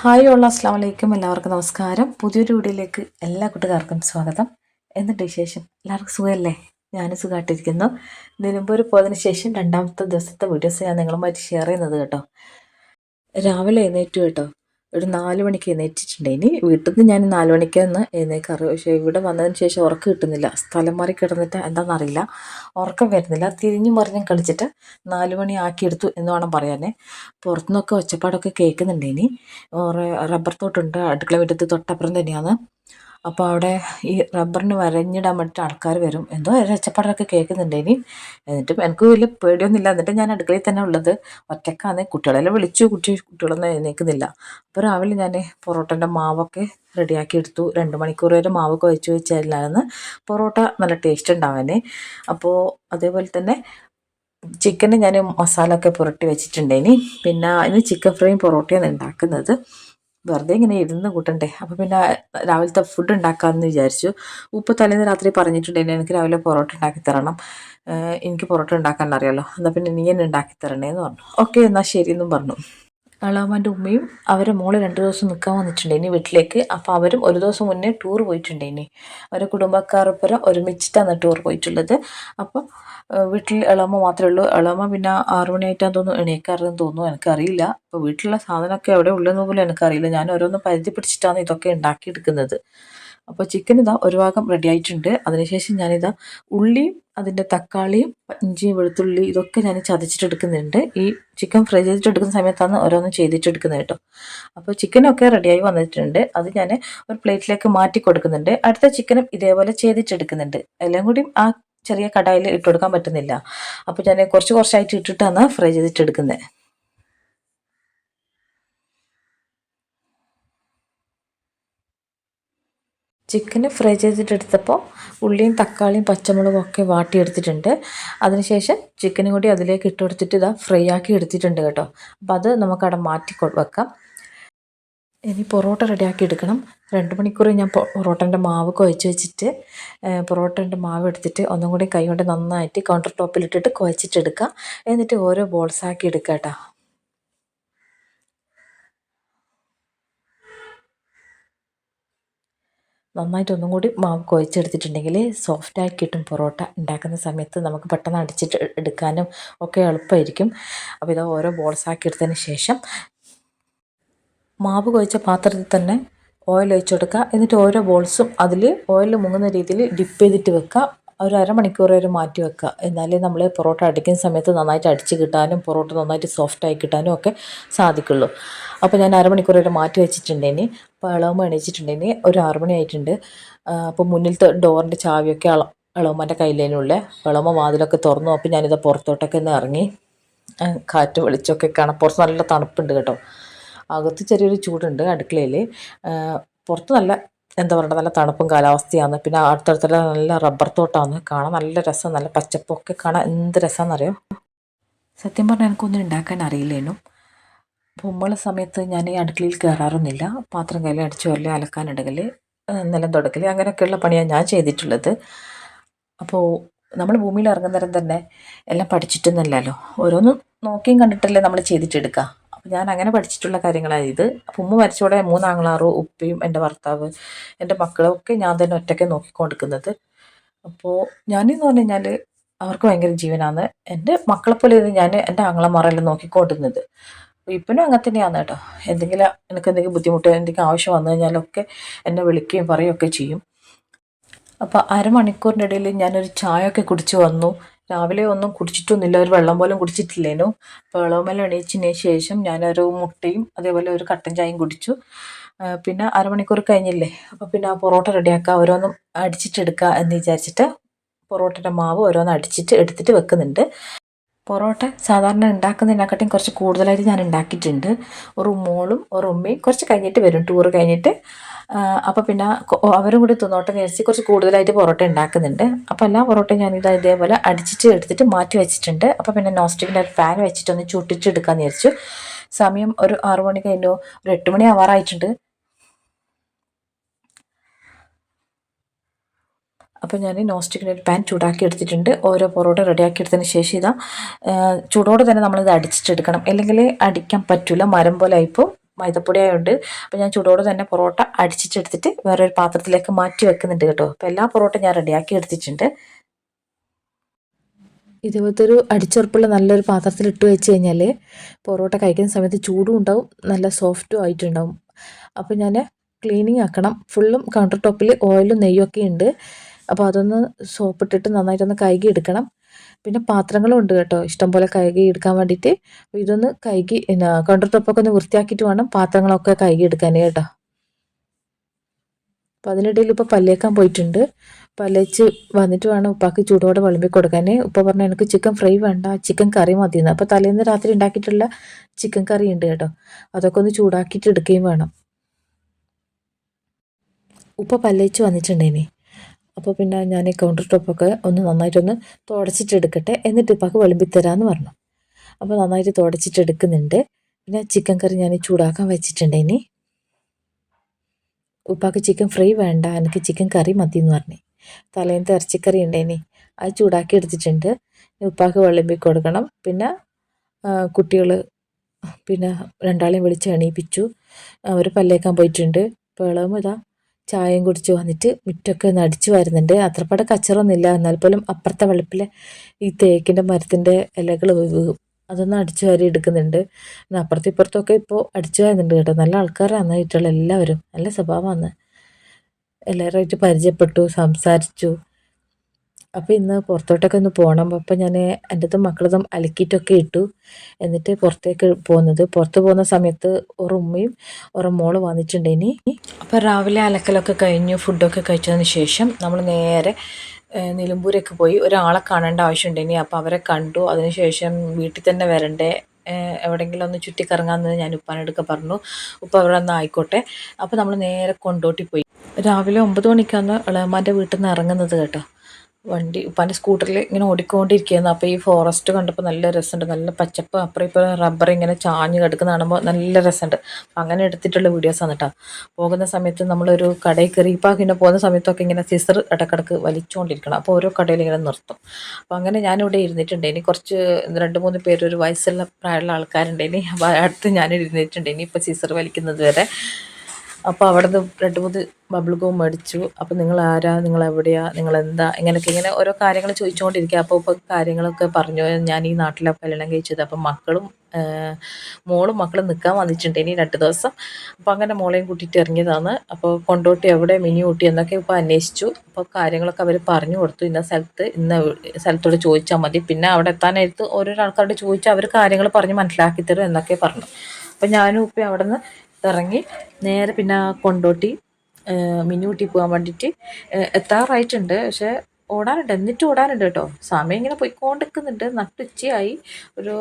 Hi ഉള്ള അസ്സാം വലൈക്കും എല്ലാവർക്കും നമസ്കാരം. പുതിയൊരു വീഡിയോയിലേക്ക് എല്ലാ കൂട്ടുകാർക്കും സ്വാഗതം. എന്നിട്ട് വിശേഷം? എല്ലാവർക്കും സുഖമല്ലേ? ഞാൻ സുഖമായിട്ടിരിക്കുന്നു. നിലമ്പൂർ പോയതിന് ശേഷം രണ്ടാമത്തെ ദിവസത്തെ വീഡിയോസ് ഞാൻ നിങ്ങളുമായിട്ട് ഷെയർ ചെയ്യുന്നത് കേട്ടോ. രാവിലെ എഴുന്നേറ്റു കേട്ടോ. ഒരു നാല് മണിക്ക് എഴുന്നേറ്റിട്ടുണ്ട് ഇനി വീട്ടിൽ നിന്ന് ഞാൻ നാല് മണിക്ക് ഒന്ന് എഴുന്നേക്കാറ്. പക്ഷേ ഇവിടെ വന്നതിന് ശേഷം ഉറക്കം കിട്ടുന്നില്ല. സ്ഥലം മാറി കിടന്നിട്ട് എന്താണെന്നറിയില്ല ഉറക്കം വരുന്നില്ല. തിരിഞ്ഞു മറിഞ്ഞും കളിച്ചിട്ട് നാല് മണി ആക്കിയെടുത്തു എന്ന് വേണം പറയാനേ. പുറത്തുനിന്നൊക്കെ ഒച്ചപ്പാടൊക്കെ കേൾക്കുന്നുണ്ട് ഇനി. റബ്ബർ തോട്ടുണ്ട്. അടുക്കള വീട്ടിൽ തൊട്ടപ്പുറം തന്നെയാണ്. അപ്പോൾ അവിടെ ഈ റബ്ബറിന് വരഞ്ഞിടാൻ വേണ്ടിയിട്ട് ആൾക്കാർ വരും. എന്തോ രക്ഷപ്പാടൊക്കെ കേൾക്കുന്നുണ്ട്. ഇനി എന്നിട്ടും എനിക്ക് വലിയ പേടിയൊന്നുമില്ല. എന്നിട്ട് ഞാൻ അടുക്കളയിൽ തന്നെ ഉള്ളത്. ഒറ്റക്കാന്ന് കുട്ടികളെല്ലാം വിളിച്ചു. കുട്ടി കുട്ടികളൊന്നും എഴുന്നേൽക്കുന്നില്ല. അപ്പോൾ രാവിലെ ഞാൻ പൊറോട്ടന്റെ മാവൊക്കെ റെഡിയാക്കി എടുത്തു. രണ്ട് മണിക്കൂർ വരെ മാവൊക്കെ വെച്ച് വെച്ചായിരുന്നു. പൊറോട്ട നല്ല ടേസ്റ്റ് ഉണ്ടാവാനേ. അപ്പോൾ അതേപോലെ തന്നെ ചിക്കന് ഞാൻ മസാല ഒക്കെ പുരട്ടി വെച്ചിട്ടുണ്ടേനി പിന്നെ അതിന് ചിക്കൻ ഫ്രൈയും പൊറോട്ടയാണ് ഉണ്ടാക്കുന്നത്. വെറുതെ ഇങ്ങനെ ഇരുന്ന് കൂട്ടണ്ടേ? അപ്പോൾ പിന്നെ രാവിലത്തെ ഫുഡ് ഉണ്ടാക്കാമെന്ന് വിചാരിച്ചു. ഉപ്പ് തലേന്ന് രാത്രി പറഞ്ഞിട്ടുണ്ടെങ്കിൽ എനിക്ക് രാവിലെ പൊറോട്ട ഉണ്ടാക്കി തരണം. എനിക്ക് പൊറോട്ട ഉണ്ടാക്കാൻ അറിയാമല്ലോ എന്നാൽ പിന്നെ നീ എന്നെ ഉണ്ടാക്കി തരണേന്ന് പറഞ്ഞു. ഓക്കെ എന്നാൽ ശരി എന്നും പറഞ്ഞു. അളാമാന്റെ ഉമ്മയും അവരെ മോൾ രണ്ട് ദിവസം നിൽക്കാൻ വന്നിട്ടുണ്ട് ഇനി വീട്ടിലേക്ക്. അപ്പോൾ അവരും ഒരു ദിവസം മുന്നേ ടൂർ പോയിട്ടുണ്ട് ഇനി. അവരെ കുടുംബക്കാരൊപ്പരം ഒരുമിച്ചിട്ടാണ് ടൂർ പോയിട്ടുള്ളത്. അപ്പോൾ വീട്ടിൽ ഇളമ മാത്രമേ ഉള്ളൂ. ഇളമ പിന്നെ ആറു മണിയായിട്ടാന്ന് തോന്നുന്നു എണീക്കാറെന്ന് തോന്നുന്നു. എനിക്കറിയില്ല. അപ്പോൾ വീട്ടിലുള്ള സാധനമൊക്കെ എവിടെ ഉള്ളതെന്ന് പോലും എനിക്കറിയില്ല. ഞാൻ ഓരോന്ന് പരിധി പിടിച്ചിട്ടാണ് ഇതൊക്കെ ഉണ്ടാക്കിയെടുക്കുന്നത്. അപ്പോൾ ചിക്കൻ ഇതാ ഒരു ഭാഗം റെഡി ആയിട്ടുണ്ട്. അതിനുശേഷം ഞാനിതാ ഉള്ളിയും അതിന്റെ തക്കാളിയും ഇഞ്ചിയും വെളുത്തുള്ളി ഇതൊക്കെ ഞാൻ ചതച്ചിട്ടെടുക്കുന്നുണ്ട്. ഈ ചിക്കൻ ഫ്രൈ ചെയ്തിട്ടെടുക്കുന്ന സമയത്താണ് ഓരോന്നും ചെയ്തിട്ടെടുക്കുന്നത് കേട്ടോ. അപ്പോൾ ചിക്കനൊക്കെ റെഡിയായി വന്നിട്ടുണ്ട്. അത് ഞാൻ ഒരു പ്ലേറ്റിലേക്ക് മാറ്റി കൊടുക്കുന്നുണ്ട്. അടുത്ത ചിക്കനും ഇതേപോലെ ചെയ്തിട്ടെടുക്കുന്നുണ്ട്. എല്ലാം കൂടി ആ ചെറിയ കടായിൽ ഇട്ടുകൊടുക്കാൻ പറ്റുന്നില്ല. അപ്പോൾ ഞാൻ കുറച്ച് കുറച്ചായിട്ട് ഇട്ടിട്ടാണ് ഫ്രൈ ചെയ്തിട്ടെടുക്കുന്നത് ചിക്കന് ഫ്രൈ ചെയ്തിട്ടെടുത്തപ്പോൾ ഉള്ളിയും തക്കാളിയും പച്ചമുളകും ഒക്കെ വാട്ടിയെടുത്തിട്ടുണ്ട്. അതിനുശേഷം ചിക്കനും കൂടി അതിലേക്ക് ഇട്ട് കൊടുത്തിട്ട് ഇതാ ഫ്രൈ ആക്കി എടുത്തിട്ടുണ്ട് കേട്ടോ. അപ്പോൾ അത് നമുക്കവിടെ മാറ്റി വെക്കാം. ഇനി പൊറോട്ട റെഡിയാക്കി എടുക്കണം. രണ്ട് മണിക്കൂർ ഞാൻ പൊറോട്ടന്റെ മാവ് കുഴച്ച് വെച്ചിട്ട് പൊറോട്ടന്റെ മാവ് എടുത്തിട്ട് ഒന്നും കൂടി കൈ കൊണ്ട് നന്നായിട്ട് കൗണ്ടർ ടോപ്പിലിട്ടിട്ട് കുഴച്ചിട്ടെടുക്കുക എന്നിട്ട് ഓരോ ബോൾസാക്കി എടുക്കുക കേട്ടോ. നന്നായിട്ട് ഒന്നും കൂടി മാവ് കുഴച്ചെടുത്തിട്ടുണ്ടെങ്കിൽ സോഫ്റ്റായി കിട്ടും പൊറോട്ട ഉണ്ടാക്കുന്ന സമയത്ത് നമുക്ക് പെട്ടെന്ന് അടിച്ചിട്ട് എടുക്കാനും ഒക്കെ എളുപ്പമായിരിക്കും. അപ്പോൾ ഇത് ഓരോ ബോൾസാക്കി എടുത്തതിന് ശേഷം മാവ് കുഴച്ച പാത്രത്തിൽ തന്നെ ഓയിൽ ഒഴിച്ചു കൊടുക്കുക. എന്നിട്ട് ഓരോ ബോൾസും അതിൽ ഓയിൽ മുങ്ങുന്ന രീതിയിൽ ഡിപ്പ് ചെയ്തിട്ട് വെക്കുക. ഒരു അരമണിക്കൂർ വരെ മാറ്റി വെക്കുക. എന്നാലേ നമ്മൾ പൊറോട്ട അടിക്കുന്ന സമയത്ത് നന്നായിട്ട് അടിച്ച് കിട്ടാനും പൊറോട്ട നന്നായിട്ട് സോഫ്റ്റായി കിട്ടാനും ഒക്കെ സാധിക്കുള്ളൂ. അപ്പോൾ ഞാൻ അരമണിക്കൂർ വരെ മാറ്റി വെച്ചിട്ടുണ്ടേനി. അപ്പോൾ ഇളവുമ്പോൾ എണീച്ചിട്ടുണ്ടേനി. ഒരു ആറുമണി ആയിട്ടുണ്ട്. അപ്പോൾ മുന്നിലത്തെ ഡോറിന്റെ ചാവിയൊക്കെ ഇള ഇളവുമ്മന്റെ കയ്യിലേനുള്ളേ. ഇളവുമ്മ വാതിലൊക്കെ തുറന്നു. അപ്പോൾ ഞാനിത് പുറത്തോട്ടൊക്കെ ഒന്ന് ഇറങ്ങി. കാറ്റ് വെളിച്ചമൊക്കെ കാണാം പുറത്ത് നല്ല തണുപ്പുണ്ട് കേട്ടോ. അകത്ത് ചെറിയൊരു ചൂടുണ്ട് അടുക്കളയിൽ പുറത്ത് നല്ല എന്താ പറയുക നല്ല തണുപ്പും കാലാവസ്ഥയാണ്. പിന്നെ അടുത്തടുത്തുള്ള നല്ല റബ്ബർ തോട്ടമാണ് കാണാൻ നല്ല രസം നല്ല പച്ചപ്പൊക്കെ കാണാൻ എന്ത് രസമാണെന്നറിയോ സത്യം പറഞ്ഞാൽ എനിക്കൊന്നും ഉണ്ടാക്കാൻ അറിയില്ലേനു. മുമ്പുള്ള സമയത്ത് ഞാൻ ഈ അടുക്കളയിൽ കയറാറൊന്നുമില്ല പാത്രം കയ്യിൽ അടിച്ചു വരൽ അലക്കാനിടകൽ നിലം തുടക്കൽ അങ്ങനെയൊക്കെയുള്ള പണിയാണ് ഞാൻ ചെയ്തിട്ടുള്ളത്. അപ്പോൾ നമ്മൾ ഭൂമിയിൽ ഇറങ്ങുന്നേരം തന്നെ എല്ലാം പഠിച്ചിട്ടൊന്നുമല്ലല്ലോ. ഓരോന്നും നോക്കിയും കണ്ടിട്ടല്ലേ നമ്മൾ ചെയ്തിട്ടെടുക്കുക അപ്പോൾ ഞാൻ അങ്ങനെ പഠിച്ചിട്ടുള്ള കാര്യങ്ങളാണ് ഇത്. അപ്പോൾ ഉമ്മ മരിച്ചോടെ മൂന്നാങ്ങളാറും ഉപ്പയും എന്റെ ഭർത്താവ് എന്റെ മക്കളും ഒക്കെ ഞാൻ തന്നെ ഒറ്റയ്ക്ക് നോക്കിക്കൊണ്ടിരിക്കുന്നത്. അപ്പോൾ ഞാനെന്ന് പറഞ്ഞു കഴിഞ്ഞാൽ അവർക്ക് ഭയങ്കര ജീവനാണ്. എന്റെ മക്കളെപ്പോലെ ഞാൻ എന്റെ ആങ്ങളമാരെല്ലാം നോക്കിക്കൊണ്ടിരുന്നത്. ഇപ്പനും അങ്ങനെ തന്നെയാണ് കേട്ടോ. എന്തെങ്കിലും എനിക്ക് എന്തെങ്കിലും ബുദ്ധിമുട്ട് എന്തെങ്കിലും ആവശ്യം വന്നു കഴിഞ്ഞാലൊക്കെ എന്നെ വിളിക്കുകയും പറയുകയൊക്കെ ചെയ്യും. അപ്പോൾ അരമണിക്കൂറിന്റെ ഇടയിൽ ഞാനൊരു ചായ ഒക്കെ കുടിച്ച് വന്നു. രാവിലെ ഒന്നും കുടിച്ചിട്ടൊന്നുമില്ല. ഒരു വെള്ളം പോലും കുടിച്ചിട്ടില്ലേനു. അപ്പോൾ വെള്ളമെല്ലാം എണീച്ചതിന് ശേഷം ഞാനൊരു മുട്ടയും അതേപോലെ ഒരു കട്ടൻ ചായയും കുടിച്ചു. പിന്നെ അരമണിക്കൂർ കഴിഞ്ഞില്ലേ? അപ്പോൾ പിന്നെ ആ പൊറോട്ട റെഡിയാക്കുക ഓരോന്നും അടിച്ചിട്ടെടുക്കുക എന്ന് വിചാരിച്ചിട്ട് പൊറോട്ടയുടെ മാവ് ഓരോന്ന് അടിച്ചിട്ട് എടുത്തിട്ട് വെക്കുന്നുണ്ട്. പൊറോട്ട സാധാരണ ഉണ്ടാക്കുന്നതിനെക്കാട്ടിയും കുറച്ച് കൂടുതലായിട്ട് ഞാൻ ഉണ്ടാക്കിയിട്ടുണ്ട്. ഒരു മോളും ഒരു ഉമ്മയും കുറച്ച് കഴിഞ്ഞിട്ട് വരും. ടൂർ കഴിഞ്ഞിട്ട് അപ്പോൾ പിന്നെ അവരും കൂടി തിന്നോട്ടെ കഴിച്ച് കുറച്ച് കൂടുതലായിട്ട് പൊറോട്ട ഉണ്ടാക്കുന്നുണ്ട്. അപ്പോൾ എല്ലാ പൊറോട്ടയും ഞാനിത് ഇതേപോലെ അടിച്ചിട്ട് എടുത്തിട്ട് മാറ്റി വെച്ചിട്ടുണ്ട്. അപ്പോൾ പിന്നെ നോസ്റ്റിക്കിന്റെ ഒരു ഫാൻ വെച്ചിട്ടൊന്ന് ചുട്ടിച്ചെടുക്കാമെന്ന് വിചാരിച്ചു. സമയം ഒരു ആറു മണി കഴിഞ്ഞു. ഒരു എട്ട് മണി ആവാറായിട്ടുണ്ട്. അപ്പോൾ ഞാൻ നോൺ സ്റ്റിക്കിന്റെ ഒരു പാൻ ചൂടാക്കി എടുത്തിട്ടുണ്ട്. ഓരോ പൊറോട്ട റെഡിയാക്കി എടുത്തതിന് ശേഷം ഇതാ ചൂടോടെ തന്നെ നമ്മളിത് അടിച്ചിട്ടെടുക്കണം അല്ലെങ്കിൽ അടിക്കാൻ പറ്റില്ല മരം പോലെ ആയിപ്പോൾ മൈദപ്പൊടി അപ്പോൾ ഞാൻ ചൂടോടെ തന്നെ പൊറോട്ട അടിച്ചിട്ടെടുത്തിട്ട് വേറൊരു പാത്രത്തിലേക്ക് മാറ്റി വെക്കുന്നുണ്ട് കേട്ടോ. അപ്പോൾ എല്ലാ പൊറോട്ട ഞാൻ റെഡിയാക്കി എടുത്തിട്ടുണ്ട്. ഇതുപോലത്തെ ഒരു അടിച്ചുറപ്പുള്ള നല്ലൊരു പാത്രത്തിൽ ഇട്ട് വെച്ച് കഴിഞ്ഞാൽ പൊറോട്ട കഴിക്കുന്ന സമയത്ത് ചൂടും ഉണ്ടാവും നല്ല സോഫ്റ്റും ആയിട്ടുണ്ടാവും. അപ്പോൾ ഞാൻ ക്ലീനിങ് ആക്കണം. ഫുള്ളും കൗണ്ടർ ടോപ്പിൽ ഓയിലും നെയ്യൊക്കെ ഉണ്ട് അപ്പോൾ അതൊന്ന് സോപ്പിട്ടിട്ട് നന്നായിട്ടൊന്ന് കഴുകി എടുക്കണം പിന്നെ പാത്രങ്ങളും ഉണ്ട് കേട്ടോ. ഇഷ്ടംപോലെ കഴുകി എടുക്കാൻ വേണ്ടിയിട്ട്. ഇതൊന്ന് കഴുകി പിന്നെ കൗണ്ടർ ടോപ്പൊക്കെ ഒന്ന് വൃത്തിയാക്കിയിട്ട് വേണം പാത്രങ്ങളൊക്കെ കഴുകി എടുക്കാൻ കേട്ടോ. അപ്പോൾ അതിനിടയിൽ ഇപ്പോൾ പല്ലേക്കാൻ പോയിട്ടുണ്ട്. പല്ലേച്ച് വന്നിട്ട് വേണം ഉപ്പാക്ക് ചൂടോടെ വിളമ്പി കൊടുക്കാൻ ഉപ്പ പറഞ്ഞു എനിക്ക് ചിക്കൻ ഫ്രൈ വേണ്ട ചിക്കൻ കറി മതിയെന്ന്. അപ്പോൾ തലേന്ന് രാത്രി ഉണ്ടാക്കിയിട്ടുള്ള ചിക്കൻ കറി ഉണ്ട് കേട്ടോ. അതൊക്കെ ഒന്ന് ചൂടാക്കിയിട്ട് എടുക്കുകയും വേണം. ഉപ്പ പല്ലേച്ച് വന്നിട്ടുണ്ടേനി. അപ്പോൾ പിന്നെ ഞാൻ ഈ കൗണ്ടർ ടോപ്പൊക്കെ ഒന്ന് നന്നായിട്ടൊന്ന് തുടച്ചിട്ടെടുക്കട്ടെ. എന്നിട്ട് ഉപ്പാക്ക് വിളമ്പിത്തരാമെന്ന് പറഞ്ഞു. അപ്പോൾ നന്നായിട്ട് തുടച്ചിട്ടെടുക്കുന്നുണ്ട്. പിന്നെ ചിക്കൻ കറി ഞാൻ ചൂടാക്കാൻ വെച്ചിട്ടുണ്ട് ഇനി. ഉപ്പാക്ക് ചിക്കൻ ഫ്രൈ വേണ്ട. എനിക്ക് ചിക്കൻ കറി മതി എന്ന് പറഞ്ഞു. തലേന്ന് ഇറച്ചിക്കറി ഉണ്ടേനി അത് ചൂടാക്കി എടുത്തിട്ടുണ്ട്. ഉപ്പാക്ക് വിളമ്പി കൊടുക്കണം. പിന്നെ കുട്ടികൾ പിന്നെ രണ്ടാളെയും വിളിച്ച് എണീപ്പിച്ചു. അവർ പല്ലേക്കാൻ പോയിട്ടുണ്ട്. പേളവും ഇതാ. ചായയും കുടിച്ച് വന്നിട്ട് മുറ്റൊക്കെ ഒന്ന് അടിച്ചു വരുന്നുണ്ട്. അത്രപ്പാട് കച്ചറൊന്നുമില്ല. എന്നാൽ പോലും അപ്പുറത്തെ വെളുപ്പിലെ ഈ തേക്കിന്റെ മരത്തിന്റെ ഇലകൾ വീകും അതൊന്ന് അടിച്ചു വാരി എടുക്കുന്നുണ്ട്. പിന്നെ അപ്പുറത്തും ഇപ്പുറത്തൊക്കെ ഇപ്പോൾ അടിച്ചു വരുന്നുണ്ട് കേട്ടോ. നല്ല ആൾക്കാരാണ് വീട്ടിലുള്ള എല്ലാവരും. നല്ല സ്വഭാവമാണ് എല്ലാവരുമായിട്ട് പരിചയപ്പെട്ടു സംസാരിച്ചു. അപ്പോൾ ഇന്ന് പുറത്തോട്ടൊക്കെ ഒന്ന് പോകണം അപ്പോൾ ഞാൻ എന്റെതും മക്കളതും അലക്കിയിട്ടൊക്കെ ഇട്ടു. എന്നിട്ട് പുറത്തേക്ക് പോകുന്നത് പുറത്ത് പോകുന്ന സമയത്ത് ഉമ്മയും ഒരു മോൾ വന്നിട്ടുണ്ടേനി അപ്പോൾ രാവിലെ അലക്കലൊക്കെ കഴിഞ്ഞു ഫുഡൊക്കെ കഴിച്ചതിന് ശേഷം നമ്മൾ നേരെ നിലമ്പൂരൊക്കെ പോയി. ഒരാളെ കാണേണ്ട ആവശ്യമുണ്ടേനി അപ്പോൾ അവരെ കണ്ടു. അതിനുശേഷം വീട്ടിൽ തന്നെ വരണ്ടേ? എവിടെയെങ്കിലും ഒന്ന് ചുറ്റിക്കറങ്ങാമെന്ന് ഞാൻ ഉപ്പാനടുക്ക പറഞ്ഞു. ഉപ്പ അവിടെ ഒന്ന് ആയിക്കോട്ടെ. അപ്പോൾ നമ്മൾ നേരെ കൊണ്ടോട്ടി പോയി. രാവിലെ ഒമ്പത് മണിക്കാണ് ഇളയമാന്റെ വീട്ടിൽ നിന്ന് ഇറങ്ങുന്നത് കേട്ടോ. വണ്ടി ഉപ്പാന്റെ സ്കൂട്ടറിൽ ഇങ്ങനെ ഓടിക്കൊണ്ടിരിക്കുകയായിരുന്നു. അപ്പോൾ ഈ ഫോറസ്റ്റ് കണ്ടപ്പോൾ നല്ല രസമുണ്ട്. നല്ല പച്ചപ്പ് അപ്പുറം ഇപ്പോൾ റബ്ബർ ഇങ്ങനെ ചാഞ്ഞ് കിടക്കുന്ന കാണുമ്പോൾ നല്ല രസമുണ്ട്. അങ്ങനെ എടുത്തിട്ടുള്ള വീഡിയോസാണ് കേട്ടോ പോകുന്ന സമയത്ത് നമ്മളൊരു കടയിൽ കയറി ഇപ്പോൾ ഇങ്ങനെ പോകുന്ന സമയത്തൊക്കെ ഇങ്ങനെ സിസർ ഇടക്കിടക്ക് വലിച്ചുകൊണ്ടിരിക്കണം അപ്പോൾ ഓരോ കടയിൽ ഇങ്ങനെ നിർത്തും. അപ്പോൾ അങ്ങനെ ഞാനിവിടെ ഇരുന്നിട്ടുണ്ട്. ഇനി കുറച്ച് രണ്ട് മൂന്ന് പേര് ഒരു വയസ്സുള്ള പ്രായമുള്ള ആൾക്കാരുണ്ട്. ഇനി അടുത്ത് ഞാൻ ഇരുന്നിട്ടുണ്ട്. ഇനി ഇപ്പോൾ സിസർ വലിക്കുന്നത് വരെ. അപ്പോൾ അവിടെ രണ്ട് മൂന്ന് ബബിൾ ഗോം മേടിച്ചു. അപ്പോൾ നിങ്ങൾ ആരാ നിങ്ങൾ എവിടെയാ നിങ്ങൾ എന്താ ഇങ്ങനെയൊക്കെ ഇങ്ങനെ ഓരോ കാര്യങ്ങൾ ചോദിച്ചുകൊണ്ടിരിക്കുക അപ്പോൾ ഇപ്പോൾ കാര്യങ്ങളൊക്കെ പറഞ്ഞു. ഞാൻ ഈ നാട്ടിലെ കല്യാണം കഴിച്ചത്. അപ്പം മക്കളും മോളും മക്കളും നിൽക്കാൻ വന്നിട്ടുണ്ട് ഇനി രണ്ട് ദിവസം. അപ്പോൾ അങ്ങനെ മോളെയും കൂട്ടിയിട്ട് ഇറങ്ങിയതാണ്. അപ്പോൾ കൊണ്ടോട്ടി എവിടെ മിനി ഊട്ടി എന്നൊക്കെ ഇപ്പോൾ അന്വേഷിച്ചു. അപ്പോൾ കാര്യങ്ങളൊക്കെ അവർ പറഞ്ഞു കൊടുത്തു. ഇന്ന സ്ഥലത്ത് ഇന്ന സ്ഥലത്തോട് ചോദിച്ചാൽ മതി. പിന്നെ അവിടെ എത്താനായിട്ട് ഓരോരോ ആൾക്കാരോട് ചോദിച്ചാൽ അവർ കാര്യങ്ങൾ പറഞ്ഞ് മനസ്സിലാക്കി തരും എന്നൊക്കെ പറഞ്ഞു. അപ്പോൾ ഞാനും ഇപ്പം അവിടെ നിന്ന് ഇറങ്ങി നേരെ പിന്നെ കൊണ്ടോട്ടി മിനിയൂട്ടി പോകാൻ വേണ്ടിയിട്ട് എത്താറായിട്ടുണ്ട്. പക്ഷേ ഓടാനുണ്ട്. എന്നിട്ട് ഓടാനുണ്ട് കേട്ടോ. സമയം ഇങ്ങനെ പോയിക്കൊണ്ടിരിക്കുന്നുണ്ട്. നട്ടുച്ചയായി. ഒരു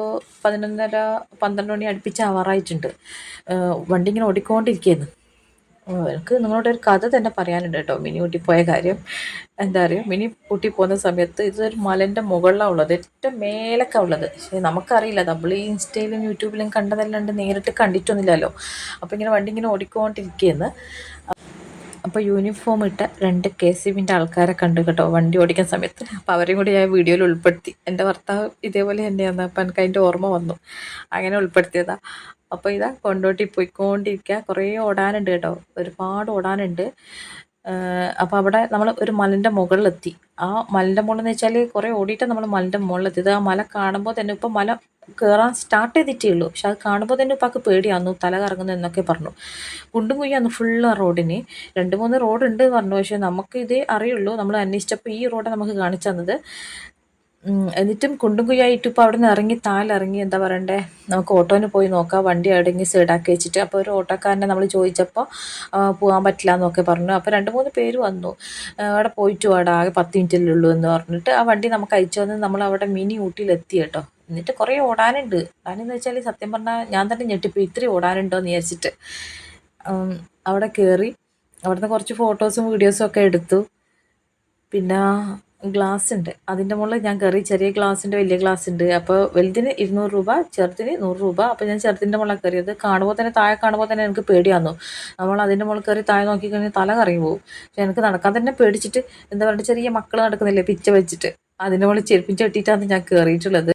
പതിനൊന്നര പന്ത്രണ്ട് മണി അടുപ്പിച്ച് ആവാറായിട്ടുണ്ട്. വണ്ടി ഇങ്ങനെ ഓടിക്കൊണ്ടിരിക്കുന്നു എനിക്ക് നിങ്ങളോട് ഒരു കഥ തന്നെ പറയാനുണ്ട് കേട്ടോ. മിനി ഊട്ടി പോയ കാര്യം. എന്താ പറയുക മിനി ഊട്ടി പോകുന്ന സമയത്ത് ഇതൊരു മലന്റെ മുകളിലാണ് ഉള്ളത്. ഏറ്റവും മേലൊക്കെ ഉള്ളത്. പക്ഷേ നമുക്കറിയില്ല. നമ്മൾ ഈ ഇൻസ്റ്റയിലും യൂട്യൂബിലും കണ്ടതല്ലാണ്ട് നേരിട്ട് കണ്ടിട്ടൊന്നുമില്ലല്ലോ. അപ്പോൾ ഇങ്ങനെ വണ്ടി ഇങ്ങനെ ഓടിക്കൊണ്ടിരിക്കുകയെന്ന് അപ്പോൾ യൂണിഫോം ഇട്ട രണ്ട് കെ സി ബിന്റെ ആൾക്കാരെ കണ്ടു കേട്ടോ വണ്ടി ഓടിക്കുന്ന സമയത്ത്. അപ്പോൾ അവരെയും കൂടി ഞാൻ വീഡിയോയിൽ ഉൾപ്പെടുത്തി. എന്റെ ഭർത്താവ് ഇതേപോലെ തന്നെയാണ് അപ്പോൾ എനിക്ക് അതിന്റെ ഓർമ്മ വന്നു. അങ്ങനെ ഉൾപ്പെടുത്തിയതാണ് അപ്പോൾ ഇതാ കൊണ്ടോട്ടി പോയിക്കൊണ്ടിരിക്കുക കുറേ ഓടാനുണ്ട് കേട്ടോ. ഒരുപാട് ഓടാനുണ്ട്. അപ്പോൾ അവിടെ നമ്മൾ ഒരു മലന്റെ മുകളിലെത്തി. ആ മലന്റെ മുകളിൽ എന്ന് വെച്ചാൽ കുറേ ഓടിയിട്ട് നമ്മൾ മലന്റെ മുകളിലെത്തിയത്. ആ മല കാണുമ്പോൾ തന്നെ ഇപ്പോൾ മല കയറാൻ സ്റ്റാർട്ട് ചെയ്തിട്ടേ ഉള്ളൂ പക്ഷെ അത് കാണുമ്പോൾ തന്നെ ഉപ്പാക്ക് പേടിയാന്നു തല കറങ്ങുന്നു എന്നൊക്കെ പറഞ്ഞു. കുണ്ടും കുയ്യാന്നു ഫുള്ള് റോഡിന്. രണ്ട് മൂന്ന് റോഡ് ഉണ്ട് പറഞ്ഞു. പക്ഷെ നമുക്ക് ഇതേ അറിയുള്ളൂ. നമ്മൾ അന്വേഷിച്ചപ്പോൾ ഈ റോഡ് നമുക്ക് കാണിച്ചു തന്നത്. എന്നിട്ടും കുണ്ടും കുയ്യായിട്ട് ഇപ്പോൾ അവിടെ നിന്ന് ഇറങ്ങി താലിറങ്ങി എന്താ പറയണ്ടേ? നമുക്ക് ഓട്ടോന് പോയി നോക്കാം. വണ്ടി അടങ്ങി സൈഡാക്കി വെച്ചിട്ട്. അപ്പോൾ ഒരു ഓട്ടോക്കാരനെ നമ്മൾ ചോദിച്ചപ്പോൾ പോകാൻ പറ്റില്ല എന്നൊക്കെ പറഞ്ഞു. അപ്പോൾ രണ്ട് മൂന്ന് പേര് വന്നു. അവിടെ പോയിട്ട് വാടാ ആകെ പത്ത് മിനിറ്റല്ലേ ഉള്ളൂ എന്ന് പറഞ്ഞിട്ട് ആ വണ്ടി നമുക്ക് അയച്ചു വന്ന് നമ്മൾ അവിടെ മിനി ഊട്ടിയിലെത്തി കേട്ടോ. എന്നിട്ട് കുറേ ഓടാനുണ്ട്. ഓടാനെന്ന് വെച്ചാൽ സത്യം പറഞ്ഞാൽ ഞാൻ തന്നെ ഞെട്ടിപ്പോ ഇത്രയും ഓടാനുണ്ടോ എന്ന് വിചാരിച്ചിട്ട് അവിടെ കയറി അവിടുന്ന് കുറച്ച് ഫോട്ടോസും വീഡിയോസും ഒക്കെ എടുത്തു. പിന്നെ ഗ്ലാസ് ഉണ്ട്. അതിന്റെ മുകളിൽ ഞാൻ കയറി ചെറിയ ഗ്ലാസിന്റെ വലിയ ഗ്ലാസ് ഉണ്ട്. അപ്പോൾ വലുതിന് ഇരുന്നൂറ് രൂപ ചെറുതിന് നൂറ് രൂപ. അപ്പോൾ ഞാൻ ചെറുതിന്റെ മുകളിൽ കയറിയത് കാണുമ്പോൾ തന്നെ താഴെ കാണുമ്പോൾ തന്നെ എനിക്ക് പേടിയാന്നു. നമ്മൾ അതിന്റെ മുകളിൽ കയറി താഴെ നോക്കി കഴിഞ്ഞാൽ തല കറങ്ങി പോകും പക്ഷെ എനിക്ക് നടക്കാൻ തന്നെ പേടിച്ചിട്ട് എന്താ പറയുക ചെറിയ മക്കൾ നടക്കുന്നില്ലേ പിച്ച വെച്ചിട്ട് അതിന്റെ മുകളിൽ ചെരുപ്പിച്ച് കെട്ടിയിട്ടാണ് ഞാൻ കയറിയിട്ടുള്ളത്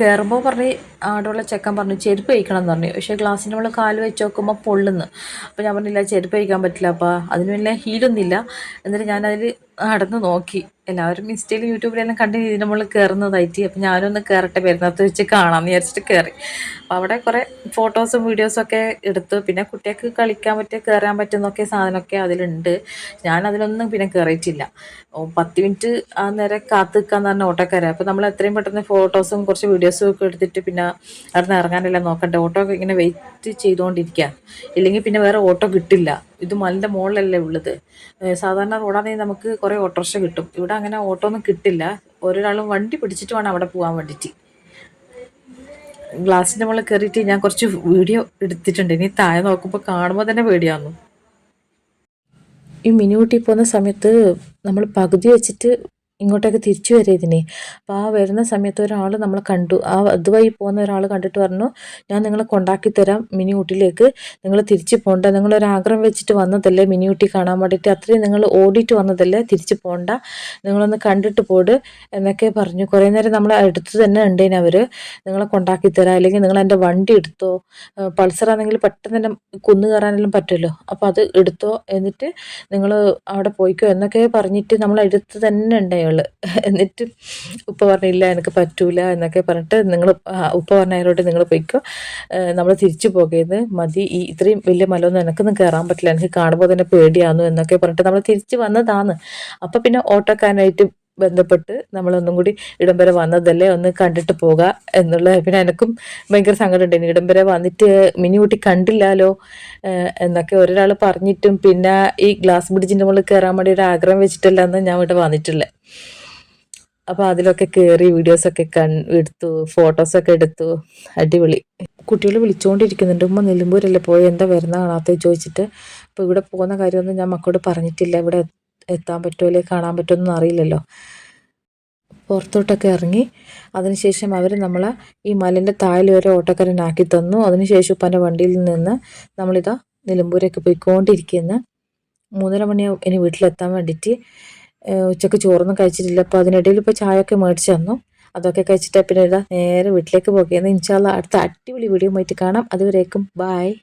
കയറുമ്പോൾ പറഞ്ഞ് ആടുള്ള ചെക്കൻ പറഞ്ഞു ചെരുപ്പ് കഴിക്കണം എന്ന് പറഞ്ഞു. പക്ഷേ ഗ്ലാസ്സിന്റെ മുകളിൽ കാൽ വെച്ച് നോക്കുമ്പോൾ പൊള്ളുന്നു. അപ്പോൾ ഞാൻ പറഞ്ഞില്ല ചെരുപ്പ് കഴിക്കാൻ പറ്റില്ല അപ്പോൾ അതിന് പിന്നെ ഹീലൊന്നുമില്ല. എന്നിട്ട് ഞാനതിൽ നടന്ന് നോക്കി. എല്ലാവരും ഇൻസ്റ്റയിലും യൂട്യൂബിലെല്ലാം കണ്ട് ഇതിന്റെ മുകളിൽ കയറുന്നതായിട്ട് അപ്പോൾ ഞാനൊന്ന് കയറട്ടെ വരുന്നത് വെച്ച് കാണാമെന്ന് വിചാരിച്ചിട്ട് കയറി അപ്പോൾ അവിടെ കുറേ ഫോട്ടോസും വീഡിയോസും ഒക്കെ എടുത്തു. പിന്നെ കുട്ടികൾക്ക് കളിക്കാൻ പറ്റിയ കയറാൻ പറ്റുന്നൊക്കെ സാധനമൊക്കെ അതിലുണ്ട്. ഞാൻ അതിലൊന്നും പിന്നെ കയറിയിട്ടില്ല പത്ത് മിനിറ്റ് ആ നേരെ കാത്ത് നിൽക്കാന്ന് പറഞ്ഞ ഓട്ടോക്കാരെ. അപ്പോൾ നമ്മൾ എത്രയും പെട്ടെന്ന് ഫോട്ടോസും കുറച്ച് വീഡിയോസും ഒക്കെ എടുത്തിട്ട് പിന്നെ അവിടെ നിന്ന് ഇറങ്ങാനെല്ലാം നോക്കണ്ടേ. ഓട്ടോ ഒക്കെ ഇങ്ങനെ വെയിറ്റ് ചെയ്തുകൊണ്ടിരിക്കുക ഇല്ലെങ്കിൽ പിന്നെ വേറെ ഓട്ടോ കിട്ടില്ല. ഇത് മലിന്റെ മുകളിലല്ലേ ഉള്ളത്. സാധാരണ റോഡാണെങ്കിൽ നമുക്ക് കുറേ ഓട്ടോറിക്ഷ കിട്ടും. ഇവിടെ അങ്ങനെ ഓട്ടോ ഒന്നും കിട്ടില്ല. ഒരാളും വണ്ടി പിടിച്ചിട്ട് വേണം അവിടെ പോകാൻ വേണ്ടിയിട്ട് ഗ്ലാസിന്റെ മുകളിൽ കയറിയിട്ട് ഞാൻ കുറച്ച് വീഡിയോ എടുത്തിട്ടുണ്ട്. ഇനി താഴെ നോക്കുമ്പോൾ കാണുമ്പോൾ തന്നെ പേടിയാവുന്നു. ഈ മിനി ഊട്ടി പോകുന്ന സമയത്ത് നമ്മൾ പകുതി വെച്ചിട്ട് ഇങ്ങോട്ടേക്ക് തിരിച്ചു വരെ ഇതിനെ. അപ്പോൾ ആ വരുന്ന സമയത്ത് ഒരാൾ നമ്മൾ കണ്ടു. ആ അതുവഴി പോകുന്ന ഒരാൾ കണ്ടിട്ട് പറഞ്ഞു ഞാൻ നിങ്ങളെ കൊണ്ടാക്കി തരാം മിനി ഊട്ടിയിലേക്ക് നിങ്ങൾ തിരിച്ച് പോകണ്ട നിങ്ങളൊരു ആഗ്രഹം വെച്ചിട്ട് വന്നതല്ലേ മിനി ഊട്ടി കാണാൻ വേണ്ടിയിട്ട്. അത്രയും നിങ്ങൾ ഓടിയിട്ട് വന്നതല്ലേ തിരിച്ച് പോകണ്ട നിങ്ങളൊന്ന് കണ്ടിട്ട് പോട് എന്നൊക്കെ പറഞ്ഞു. കുറേ നേരം നമ്മളെ അടുത്ത് തന്നെ ഉണ്ടേനെ അവർ നിങ്ങളെ കൊണ്ടാക്കി തരാം. അല്ലെങ്കിൽ നിങ്ങൾ എന്റെ വണ്ടി എടുത്തോ. പൾസർ ആണെങ്കിൽ പെട്ടെന്ന് തന്നെ കുന്നു കയറാനെല്ലാം പറ്റുമല്ലോ. അപ്പോൾ അത് എടുത്തോ എന്നിട്ട് നിങ്ങൾ അവിടെ പോയിക്കോ എന്നൊക്കെ പറഞ്ഞിട്ട് നമ്മൾ അടുത്ത് തന്നെ ഉണ്ട് അയാൾ എന്നിട്ട് ഉപ്പ പറഞ്ഞില്ല എനിക്ക് പറ്റൂല എന്നൊക്കെ പറഞ്ഞിട്ട് നിങ്ങൾ ഉപ്പ പറഞ്ഞ നിങ്ങൾ പോയിക്കോ. നമ്മൾ തിരിച്ചു പോകരുത്. മതി. ഈ ഇത്രയും വലിയ മലമൊന്നും എനിക്കൊന്നും കയറാൻ പറ്റില്ല. എനിക്ക് കാണുമ്പോൾ തന്നെ പേടിയാന്നു എന്നൊക്കെ പറഞ്ഞിട്ട് നമ്മൾ തിരിച്ചു വന്നതാണ്. അപ്പം പിന്നെ ഓട്ടോക്കാരനായിട്ട് ബന്ധപ്പെട്ട് നമ്മളൊന്നും കൂടി ഇടം വരെ വന്നതല്ലേ? ഒന്ന് കണ്ടിട്ട് പോകാം എന്നുള്ള പിന്നെ എനിക്കും ഭയങ്കര സങ്കടമുണ്ട്. ഇടം വരെ വന്നിട്ട് മിനി ഊട്ടി കണ്ടില്ലാലോ? എന്നൊക്കെ ഒരാൾ പറഞ്ഞിട്ടും പിന്നെ ഈ ഗ്ലാസ് ബ്രിഡ്ജിന്റെ മുകളിൽ കയറാൻ വേണ്ടി ഒരു ആഗ്രഹം വെച്ചിട്ടല്ലെന്ന് ഞാൻ ഇവിടെ വന്നിട്ടില്ല അപ്പോൾ അതിലൊക്കെ കയറി വീഡിയോസൊക്കെ കൺ എടുത്തു ഫോട്ടോസൊക്കെ എടുത്തു. അടിപൊളി. കുട്ടികൾ വിളിച്ചുകൊണ്ടിരിക്കുന്നുണ്ട് ഉമ്മ നിലമ്പൂരല്ലേ പോയി? എന്താ വരുന്ന കാണാത്ത ചോദിച്ചിട്ട്. അപ്പോൾ ഇവിടെ പോകുന്ന കാര്യമൊന്നും ഞാൻ മക്കളോട് പറഞ്ഞിട്ടില്ല. ഇവിടെ എത്താൻ പറ്റുമോ അല്ലെങ്കിൽ കാണാൻ പറ്റുമോ എന്നൊന്നും അറിയില്ലല്ലോ. പുറത്തോട്ടൊക്കെ ഇറങ്ങി. അതിനുശേഷം അവർ നമ്മളെ ഈ മലന്റെ താഴെ വരെ ഓട്ടക്കാരനാക്കി തന്നു. അതിനുശേഷം ഉപ്പന്റെ വണ്ടിയിൽ നിന്ന് നമ്മളിതാ നിലമ്പൂരൊക്കെ പോയിക്കൊണ്ടിരിക്കുന്ന. മൂന്നര മണിയാവും ഇനി വീട്ടിലെത്താൻ വേണ്ടിയിട്ട് ഉച്ചയ്ക്ക് ചോറൊന്നും കഴിച്ചിട്ടില്ല. അപ്പോൾ അതിനിടയിൽ ഇപ്പോൾ ചായയൊക്കെ മേടിച്ച് തന്നു. അതൊക്കെ കഴിച്ചിട്ട് പിന്നെ ഇതാ നേരെ വീട്ടിലേക്ക് പോകുകയെന്ന് ഇൻഷാല്ല അടുത്ത അടിപൊളി വീഡിയോ ആയിട്ട് കാണാം. അതുവരേക്കും ബായ്